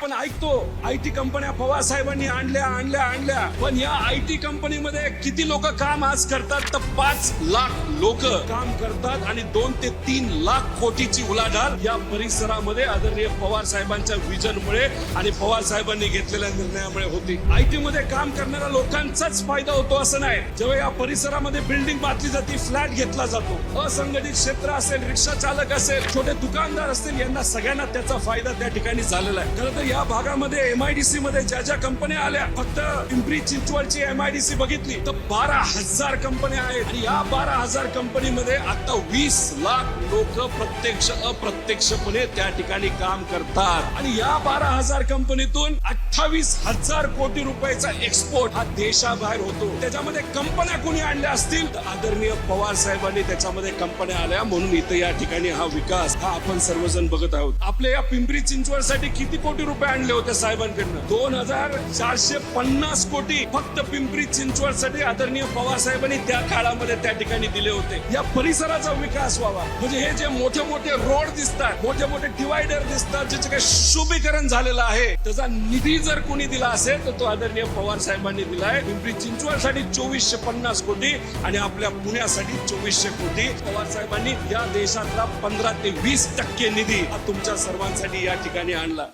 आपण ऐकतो. I T कंपन्या पवार साहेबांनी आणल्या आणल्या आणल्या. पण या आय टी कंपनीमध्ये किती लोक काम आज करतात तर पाच लाख लोक काम करतात आणि दोन ते तीन लाख कोटीची उलाढाल या परिसरामध्ये आदरणीय पवार साहेबांच्या विजनमुळे आणि पवार साहेबांनी घेतलेल्या निर्णयामुळे होती. आय टी मध्ये काम करणाऱ्या लोकांचाच फायदा होतो असं नाही. जेव्हा या परिसरामध्ये बिल्डिंग बांधली जाते फ्लॅट घेतला जातो. असंघटित क्षेत्र असेल रिक्षा चालक असेल छोटे दुकानदार असतील यांना सगळ्यांना त्याचा फायदा त्या ठिकाणी झालेला आहे. खरं तर या भागामध्ये एमआयडीसी मध्ये ज्या ज्या कंपन्या आल्या फक्त पिंपरी चिंचवडची एमआयडीसी बघितली तर बारा हजार कंपन्या आहेत. आणि या बारा हजार कंपनीमध्ये आता वीस लाख लोक प्रत्यक्ष अप्रत्यक्षपणे त्या ठिकाणी काम करतात. आणि या बारा हजार कंपनीतून अठ्ठावीस हजार कोटी रुपयाचा एक्सपोर्ट हा देशाबाहेर होतो. त्याच्यामध्ये कंपन्या कोणी आणल्या असतील तर आदरणीय पवार साहेबांनी त्याच्यामध्ये कंपन्या आल्या. म्हणून इथं या ठिकाणी हा विकास हा आपण सर्वजण बघत आहोत. आपल्या या पिंपरी चिंचवडसाठी किती कोटी रुपये रुपये आणले होते साहेबांकडनं. दोन हजार चारशे पन्नास कोटी फक्त पिंपरी चिंचवडसाठी आदरणीय पवार साहेबांनी त्या काळामध्ये त्या ठिकाणी दिले होते. या परिसराचा विकास व्हावा. म्हणजे हे जे मोठे मोठे रोड दिसतात मोठे मोठे डिवायडर दिसतात ज्याचे काही शुभीकरण झालेलं आहे त्याचा निधी जर कोणी दिला असेल तर तो आदरणीय पवार साहेबांनी दिलाय. पिंपरी चिंचवडसाठी चोवीसशे पन्नास कोटी आणि आपल्या पुण्यासाठी चोवीसशे कोटी. पवार साहेबांनी या देशातला पंधरा ते वीस टक्के निधी हा तुमच्या सर्वांसाठी या ठिकाणी आणला.